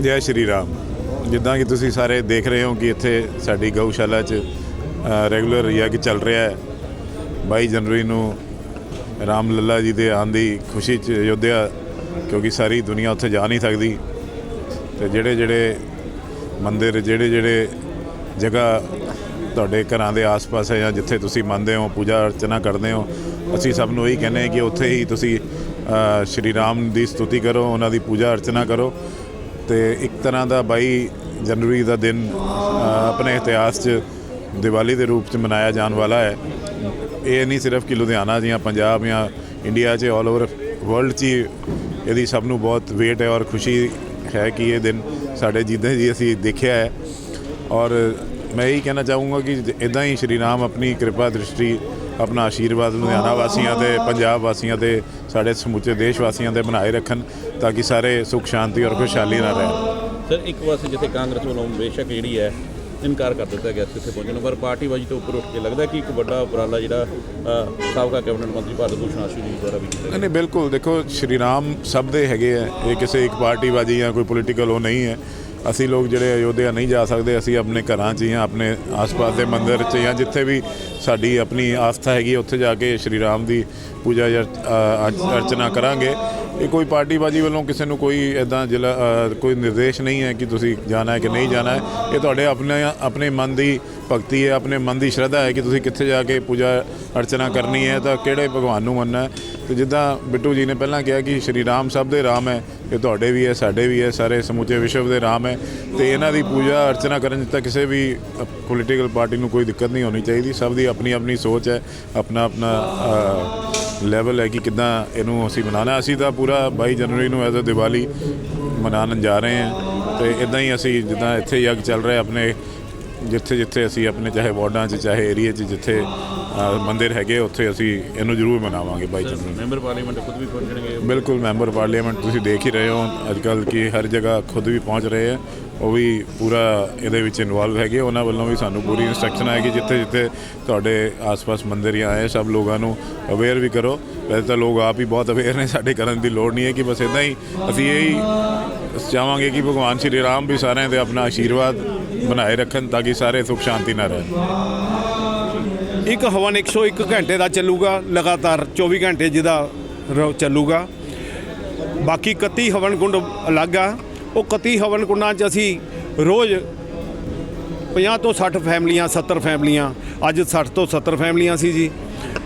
ਜੈ ਸ਼੍ਰੀ ਰਾਮ। ਜਿੱਦਾਂ ਕਿ ਤੁਸੀਂ ਸਾਰੇ ਦੇਖ ਰਹੇ ਹੋ ਕਿ ਇੱਥੇ ਸਾਡੀ ਗਊਸ਼ਾਲਾ 'ਚ ਰੈਗੂਲਰ ਯੱਗ ਚੱਲ ਰਿਹਾ ਹੈ। 22 ਜਨਵਰੀ ਨੂੰ ਰਾਮ ਲੱਲਾ ਜੀ ਦੇ ਆਉਣ ਦੀ ਖੁਸ਼ੀ 'ਚ ਅਯੋਧਿਆ, ਕਿਉਂਕਿ ਸਾਰੀ ਦੁਨੀਆ ਉੱਥੇ ਜਾ ਨਹੀਂ ਸਕਦੀ। ਤੇ ਜਿਹੜੇ ਜਿਹੜੇ ਮੰਦਿਰ, ਜਿਹੜੇ ਜਿਹੜੇ ਜਗ੍ਹਾ ਤੁਹਾਡੇ ਘਰਾਂ ਦੇ ਆਸ-ਪਾਸ ਹੈ ਜਾਂ ਜਿੱਥੇ ਤੁਸੀਂ ਮੰਨਦੇ ਹੋ, ਪੂਜਾ ਅਰਚਨਾ ਕਰਦੇ ਹੋ, ਅਸੀਂ ਸਭ ਨੂੰ ਇਹੀ ਕਹਿੰਦੇ ਕਿ ਉੱਥੇ ਹੀ ਤੁਸੀਂ ਸ਼੍ਰੀ ਰਾਮ ਦੀ ਸਤੁਤੀ ਕਰੋ, ਉਹਨਾਂ ਦੀ ਪੂਜਾ ਅਰਚਨਾ ਕਰੋ। ਤੇ ਇੱਕ ਤਰ੍ਹਾਂ ਦਾ 22 ਜਨਵਰੀ ਦਾ ਦਿਨ ਆਪਣੇ ਇਤਿਹਾਸ 'ਚ ਦੀਵਾਲੀ ਦੇ ਰੂਪ 'ਚ ਮਨਾਇਆ ਜਾਣ ਵਾਲਾ ਹੈ। ਇਹ ਨਹੀਂ ਸਿਰਫ ਕਿ ਲੁਧਿਆਣਾ ਜਾਂ ਪੰਜਾਬ ਜਾਂ ਇੰਡੀਆ 'ਚ ਆਲ ਓਵਰ ਵਰਲਡ 'ਚ ਹੀ ਇਹਦੀ ਸਭ ਨੂੰ ਬਹੁਤ ਵੇਟ ਹੈ ਔਰ ਖੁਸ਼ੀ ਹੈ ਕਿ ਇਹ ਦਿਨ ਸਾਡੇ ਜਿੱਦਾਂ ਜੀ ਅਸੀਂ ਦੇਖਿਆ ਹੈ। ਔਰ ਮੈਂ ਇਹੀ ਕਹਿਣਾ ਚਾਹੂੰਗਾ ਕਿ ਇਦਾਂ ਹੀ ਸ਼੍ਰੀ ਰਾਮ ਆਪਣੀ ਕਿਰਪਾ ਦ੍ਰਿਸ਼ਟੀ, ਆਪਣਾ ਆਸ਼ੀਰਵਾਦ ਲੁਧਿਆਣਾ ਵਾਸੀਆਂ ਤੇ, ਪੰਜਾਬ ਵਾਸੀਆਂ ਤੇ, ਸਾਡੇ ਸਮੁੱਚੇ ਦੇਸ਼ ਵਾਸੀਆਂ ਤੇ ਬਣਾਏ ਰੱਖਣ। ਤਾਂ ਕਿ ਸਾਰੇ ਸੁਖ ਸ਼ਾਂਤੀ ਔਰ ਖੁਸ਼ਹਾਲੀ ਨਾਲ ਰਹਿਣ। ਸਰ ਇੱਕ ਪਾਸੇ ਜਿੱਥੇ ਕਾਂਗਰਸ ਵੱਲੋਂ ਬੇਸ਼ੱਕ ਜਿਹੜੀ ਹੈ ਇਨਕਾਰ ਕਰ ਦਿੱਤਾ ਗਿਆ ਇੱਥੇ ਪਹੁੰਚਣ ਪਰ ਪਾਰਟੀਬਾਜ਼ੀ ਤੋਂ ਉੱਪਰ ਉੱਠ ਕੇ ਲੱਗਦਾ ਕਿ ਇੱਕ ਵੱਡਾ ਉਪਰਾਲਾ ਜਿਹੜਾ ਅ, ਸਾਬਕਾ ਕੈਬਨਿਟ ਮੰਤਰੀ ਭਾਰਤ ਭੂਸ਼ਣ ਆਸ਼ੂ ਜੀ ਦੁਆਰਾ ਵੀ ਕੀਤਾ ਗਿਆ। ਨਹੀਂ ਬਿਲਕੁਲ। ਦੇਖੋ ਸ਼੍ਰੀ ਰਾਮ ਸਭ ਦੇ ਹੈਗੇ ਆ। ਇਹ ਕਿਸੇ ਇੱਕ ਪਾਰਟੀਬਾਜੀ ਜਾਂ ਕੋਈ ਪੋਲੀਟੀਕਲ ਉਹ ਨਹੀਂ ਹੈ। ਅਸੀਂ ਲੋਕ ਜਿਹੜੇ ਅਯੋਧਿਆ ਨਹੀਂ ਜਾ ਸਕਦੇ ਅਸੀਂ ਆਪਣੇ ਘਰਾਂ 'ਚ ਜਾਂ ਆਪਣੇ ਆਸ-ਪਾਸ ਦੇ ਮੰਦਿਰ 'ਚ ਜਾਂ ਜਿੱਥੇ ਵੀ ਸਾਡੀ ਆਪਣੀ ਆਸਥਾ ਹੈਗੀ ਉੱਥੇ ਜਾ ਕੇ ਸ਼੍ਰੀ ਰਾਮ ਦੀ ਪੂਜਾ ਜਾਂ ਅ, ਅਰਚਨਾ ਕਰਾਂਗੇ। ਇਹ ਕੋਈ ਪਾਰਟੀਬਾਜੀ ਵੱਲੋਂ ਕਿਸੇ ਨੂੰ ਕੋਈ ਇਦਾਂ ਜ਼ਿਲ੍ਹਾ ਕੋਈ ਨਿਰਦੇਸ਼ ਨਹੀਂ ਹੈ ਕਿ ਤੁਸੀਂ ਜਾਣਾ ਹੈ ਕਿ ਨਹੀਂ ਜਾਣਾ ਹੈ। ਇਹ ਤੁਹਾਡੇ ਆਪਣੇ ਆਪਣੇ ਮਨ ਦੀ ਭਗਤੀ ਹੈ, ਆਪਣੇ ਮਨ ਦੀ ਸ਼ਰਧਾ ਹੈ ਕਿ ਤੁਸੀਂ ਕਿੱਥੇ ਜਾ ਕੇ ਪੂਜਾ ਅਰਚਨਾ ਕਰਨੀ ਹੈ ਤਾਂ ਕਿਹੜੇ ਭਗਵਾਨ ਨੂੰ ਮੰਨਣਾ ਹੈ। ਤੇ ਜਿੱਦਾਂ ਬਿੱਟੂ ਜੀ ਨੇ ਪਹਿਲਾਂ ਕਿਹਾ ਕਿ ਸ਼੍ਰੀ ਰਾਮ ਸਭ ਦੇ ਰਾਮ ਹੈ, ਇਹ ਤੁਹਾਡੇ ਵੀ ਹੈ, ਸਾਡੇ ਵੀ ਹੈ, ਸਾਰੇ ਸਮੁੱਚੇ ਵਿਸ਼ਵ ਦੇ ਰਾਮ ਹੈ। ਤੇ ਇਹਨਾਂ ਦੀ ਪੂਜਾ ਅਰਚਨਾ ਕਰਨ 'ਚ ਤਾਂ ਕਿਸੇ ਵੀ ਪੋਲੀਟੀਕਲ ਪਾਰਟੀ ਨੂੰ ਕੋਈ ਦਿੱਕਤ ਨਹੀਂ ਹੋਣੀ ਚਾਹੀਦੀ। ਸਭ ਦੀ ਆਪਣੀ ਆਪਣੀ ਸੋਚ ਹੈ ਆਪਣਾ ਆਪਣਾ ਲੈਵਲ ਹੈ ਕਿ ਕਿਦਾਂ ਇਹਨੂੰ ਅਸੀਂ ਮਨਾਉਣਾ ਅਸੀਂ ਤਾਂ ਪੂਰਾ 22 ਜਨਵਰੀ ਨੂੰ ਐਜ਼ ਅ ਦੀਵਾਲੀ ਮਨਾਉਣ ਜਾ ਰਹੇ ਹਾਂ ਤੇ ਇਦਾਂ ਹੀ ਅਸੀਂ ਜਿੱਦਾਂ ਇੱਥੇ ਯੱਗ ਚੱਲ ਰਿਹਾ ਆਪਣੇ ਜਿੱਥੇ ਜਿੱਥੇ ਅਸੀਂ ਆਪਣੇ ਚਾਹੇ ਵਾਰਡਾਂ 'ਚ ਚਾਹੇ ਏਰੀਆ 'ਚ ਜਿੱਥੇ ਮੰਦਿਰ ਹੈਗੇ ਉੱਥੇ ਅਸੀਂ ਇਹਨੂੰ ਜ਼ਰੂਰ ਮਨਾਵਾਂਗੇ 22 ਜਨਵਰੀ ਨੂੰ ਮੈਂਬਰ ਪਾਰਲੀਮੈਂਟ ਖੁਦ ਵੀ ਪਹੁੰਚਣਗੇ ਬਿਲਕੁਲ ਮੈਂਬਰ ਪਾਰਲੀਮੈਂਟ ਤੁਸੀਂ ਦੇਖ ਹੀ ਰਹੇ ਹੋ ਅੱਜ ਕੱਲ੍ਹ ਕਿ ਹਰ ਜਗ੍ਹਾ ਖੁਦ ਵੀ ਪਹੁੰਚ ਰਹੇ ਆ ਉਹ ਵੀ ਪੂਰਾ ਇਹਦੇ ਵਿੱਚ ਇਨਵੋਲਵ ਹੈਗੇ। ਉਹਨਾਂ ਵੱਲੋਂ ਵੀ ਸਾਨੂੰ ਪੂਰੀ ਇਨਸਟਰਕਸ਼ਨ ਆਏਗੀ, ਜਿੱਥੇ ਜਿੱਥੇ ਤੁਹਾਡੇ ਆਸ-ਪਾਸ ਮੰਦਿਰ ਜਾਂ ਆਏ ਸਭ ਲੋਕਾਂ ਨੂੰ ਅਵੇਅਰ ਵੀ ਕਰੋ। ਵੈਸੇ ਤਾਂ ਲੋਕ ਆਪ ਹੀ ਬਹੁਤ ਅਵੇਅਰ ਨੇ, ਸਾਡੇ ਕਰਨ ਦੀ ਲੋੜ ਨਹੀਂ ਹੈ ਕਿ ਬਸ ਇਦਾਂ ਹੀ ਅਸੀਂ ਇਹ ਹੀ ਚਾਹਾਂਗੇ ਕਿ ਭਗਵਾਨ ਸ਼੍ਰੀ ਰਾਮ ਵੀ ਸਾਰਿਆਂ ਦੇ ਆਪਣਾ ਆਸ਼ੀਰਵਾਦ ਬਣਾਏ ਰੱਖਣ ਤਾਂ ਕਿ ਸਾਰੇ ਸੁਖ ਸ਼ਾਂਤੀ ਨਾਲ ਰਹਿਣ। ਇੱਕ ਹਵਨ 101 ਘੰਟੇ ਦਾ ਚੱਲੂਗਾ, ਲਗਾਤਾਰ 24 ਘੰਟੇ ਜਿਹਦਾ ਰ- ਚੱਲੂਗਾ। ਬਾਕੀ 31 ਹਵਨ ਕੁੰਡ ਅਲੱਗ ਆ। ਉਹ 31 ਹਵਨ ਕੁੰਡਾਂ 'ਚ ਅਸੀਂ ਰੋਜ਼ 50 ਤੋਂ 60 ਫੈਮਲੀਆਂ 70 ਫੈਮਲੀਆਂ, ਅੱਜ 60 ਤੋਂ 70 ਫੈਮਲੀਆਂ ਸੀ ਜੀ।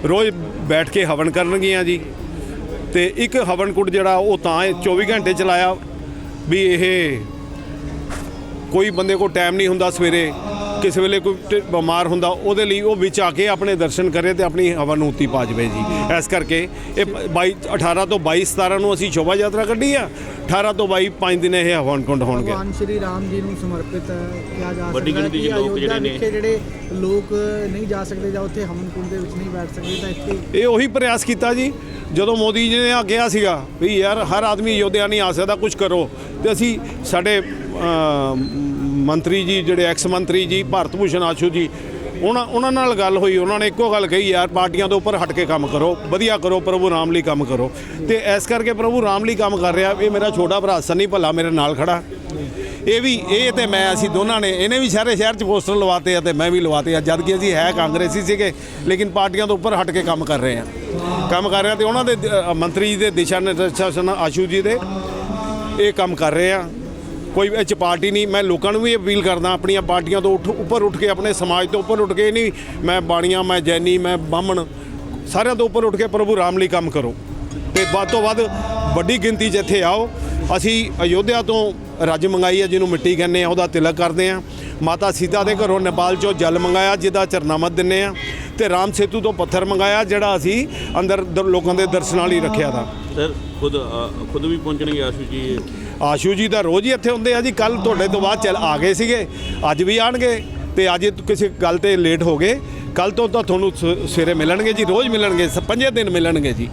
ਰੋਜ਼ ਬੈਠ ਕੇ ਹਵਨ ਕਰਨਗੀਆਂ ਜੀ। ਤੇ ਇੱਕ ਹਵਨ ਕੁੰਡ ਜਿਹੜਾ ਉਹ ਤਾਂ ਇਹ 24 ਘੰਟੇ ਚਲਾਇਆ ਵੀ ਇਹ ਕੋਈ ਬੰਦੇ ਕੋਲ ਟਾਈਮ ਨਹੀਂ ਹੁੰਦਾ ਸਵੇਰੇ। ਕਿਸੇ ਵੇਲੇ ਕੋਈ ਟ- ਬਿਮਾਰ ਹੁੰਦਾ ਉਹਦੇ ਲਈ ਉਹ ਵਿੱਚ ਆ ਕੇ ਆਪਣੇ ਦਰਸ਼ਨ ਕਰੇ ਤੇ ਆਪਣੀ ਹਵਨ ਨੂੰ ਉੱਤੀ ਪਾ ਜਾਵੇ ਜੀ। ਇਸ ਕਰਕੇ ਇਹ 22 18 ਤੋਂ 22 17 ਨੂੰ ਅਸੀਂ ਸ਼ੋਭਾ ਯਾਤਰਾ ਕੱਢੀ ਆ। 18 ਤੋਂ 22 ਪੰਜ ਦਿਨ ਇਹ ਹਵਨ ਕੁੰਡ ਹੋਣਗੇ। ਭਗਵਾਨ ਸ਼੍ਰੀ ਰਾਮ ਜੀ ਨੂੰ ਸਮਰਪਿਤ ਕਿਹਾ ਜਾ ਵੱਡੀ ਸਕਦਾ ਹੈ ਗਿਣਤੀ ਕਿ ਚ ਲੋਕ ਅਯੋਧਿਆ ਜਿਹੜੇ ਨੇ- ਵਿਖੇ ਜਿਹੜੇ ਲੋਕ ਨਹੀਂ ਜਾ ਸਕਦੇ ਜਾਂ ਉੱਥੇ ਹਵਨ ਕੁੰਡ ਦੇ ਵਿੱਚ ਨਹੀਂ ਬੈਠ ਸਕਦੇ ਤਾਂ ਇੱਥੇ ਇਹ ਉਹੀ ਪ੍ਰਯਾਸ ਕੀਤਾ ਜੀ। ਜਦੋਂ ਮੋਦੀ ਜੀ ਨੇ ਆ ਕਿਹਾ ਸੀਗਾ ਵੀ ਯਾਰ ਹਰ ਆਦਮੀ ਯੋਧਿਆ ਨਹੀਂ ਆ ਸਕਦਾ ਕੁਝ ਕਰੋ। ਤੇ ਅਸੀਂ ਸਾਡੇ ਅਮ, ਮੰਤਰੀ ਜੀ, ਜਿਹੜੇ ਐਕਸ ਮੰਤਰੀ ਜੀ, ਭਾਰਤ ਭੂਸ਼ਣ ਆਸ਼ੂ ਜੀ, ਉਹਨਾਂ ਉਹਨਾਂ ਨਾਲ ਗੱਲ ਹੋਈ, ਉਹਨਾਂ ਨੇ ਇੱਕੋ ਗੱਲ ਕਹੀ, ਯਾਰ ਪਾਰਟੀਆਂ ਤੋਂ ਉੱਪਰ ਹਟ ਕੇ ਕੰਮ ਕਰੋ, ਵਧੀਆ ਕਰੋ, ਪ੍ਰਭੂ ਰਾਮ ਲਈ ਕੰਮ ਕਰੋ। ਤੇ ਇਸ ਕਰਕੇ ਪ੍ਰਭੂ ਰਾਮ ਲਈ ਕੰਮ ਕਰ ਰਿਹਾ, ਇਹ ਮੇਰਾ ਛੋਟਾ ਭਰਾ ਸੰਨੀ ਭੱਲਾ ਮੇਰੇ ਨਾਲ ਖੜਾ। ਇਹ ਵੀ, ਇਹ ਤੇ ਮੈਂ, ਅਸੀਂ ਦੋਨਾਂ ਨੇ, ਇਹਨੇ ਵੀ ਸਾਰੇ ਸ਼ਹਿਰ 'ਚ ਪੋਸਟਰ ਲਵਾਤੇ ਆ ਤੇ ਮੈਂ ਵੀ ਲਵਾਤੇ ਆ, ਜਦ ਕਿ ਅਸੀਂ ਹੈ ਕਾਂਗਰਸੀ ਸੀਗੇ, ਲੇਕਿਨ ਪਾਰਟੀਆਂ ਤੋਂ ਉੱਪਰ ਹਟ ਕੇ ਕੰਮ ਕਰ ਰਹੇ ਆ। ਕੰਮ ਕਰ ਰਹੇ ਆ ਤੇ ਉਹਨਾਂ ਦੇ ਮੰਤਰੀ ਜੀ ਦੇ ਦਿਸ਼ਾ ਨਿਰਦੇਸ਼ਾਂ, ਆਸ਼ੂ ਜੀ ਦੇ, ਇਹ ਕੰਮ ਕਰ ਰਹੇ ਆ। ਕੋਈ ਇਹ 'ਚ ਪਾਰਟੀ ਨਹੀਂ, ਮੈਂ ਲੋਕਾਂ ਨੂੰ ਵੀ ਅਪੀਲ ਕਰਦਾ, ਆਪਣੀਆਂ ਪਾਰਟੀਆਂ ਤੋਂ ਉੱਠ, ਉੱਪਰ ਉੱਠ ਕੇ, ਆਪਣੇ ਸਮਾਜ ਤੋਂ ਉੱਪਰ ਉੱਠ ਕੇ ਨਹੀਂ, ਮੈਂ ਬਾਣੀਆਂ, ਮੈਂ ਜੈਨੀ, ਮੈਂ ਬਾਹਮਣ, ਸਾਰਿਆਂ ਤੋਂ ਉੱਪਰ ਉੱਠ ਕੇ ਪ੍ਰਭੂ ਰਾਮ ਲਈ ਕੰਮ ਕਰੋ। ਤੇ ਵੱਧ ਤੋਂ ਵੱਧ ਵੱਡੀ ਗਿਣਤੀ 'ਚ ਇੱਥੇ ਆਓ। ਅਸੀਂ ਅਯੋਧਿਆ ਤੋਂ ਰੱਜ ਮੰਗਾਈ ਹੈ, ਜਿਹਨੂੰ ਮਿੱਟੀ ਕਹਿੰਦੇ ਆ ਉਹਦਾ ਤਿਲਕ ਕਰਦੇ ਆ ਮਾਤਾ ਸੀਤਾ ਦੇ ਘਰੋਂ ਨੇਪਾਲ 'ਚੋਂ ਜਲ ਮੰਗਾਇਆ, ਜਿਹਦਾ ਚਰਨਾਮਤ ਦਿੰਨੇ ਆ ਤੇ ਰਾਮ ਸੇਤੂ ਤੋਂ ਪੱਥਰ ਮੰਗਾਇਆ, ਜਿਹੜਾ ਅਸੀਂ ਅੰਦਰ ਲੋਕਾਂ ਦੇ ਦਰਸ਼ਨਾਂ ਲਈ ਰੱਖਿਆ ਦਾ ਸਰ ਖੁਦ ਖੁਦ ਵੀ ਪਹੁੰਚਣਗੇ ਆਸ਼ੂ ਜੀ। ਆਸ਼ੂ ਜੀ ਤਾਂ ਰੋਜ਼ ਹੀ ਇੱਥੇ ਹੁੰਦੇ ਆ ਜੀ। ਕੱਲ ਤੁਹਾਡੇ ਤੋਂ ਬਾਅਦ ਚੱਲ ਆ ਗਏ ਸੀਗੇ। ਅੱਜ ਵੀ ਆਣਗੇ ਤੇ ਅੱਜ ਕਿਸੇ ਗੱਲ ਤੇ ਲੇਟ ਹੋ ਗਏ। ਕੱਲ ਤੋਂ ਤਾਂ ਤੁਹਾਨੂੰ ਸ- ਸਵੇਰੇ ਮਿਲਣਗੇ ਜੀ, ਰੋਜ਼ ਮਿਲਣਗੇ, ਸ- ਪੰਜੇ ਦਿਨ ਮਿਲਣਗੇ ਜੀ।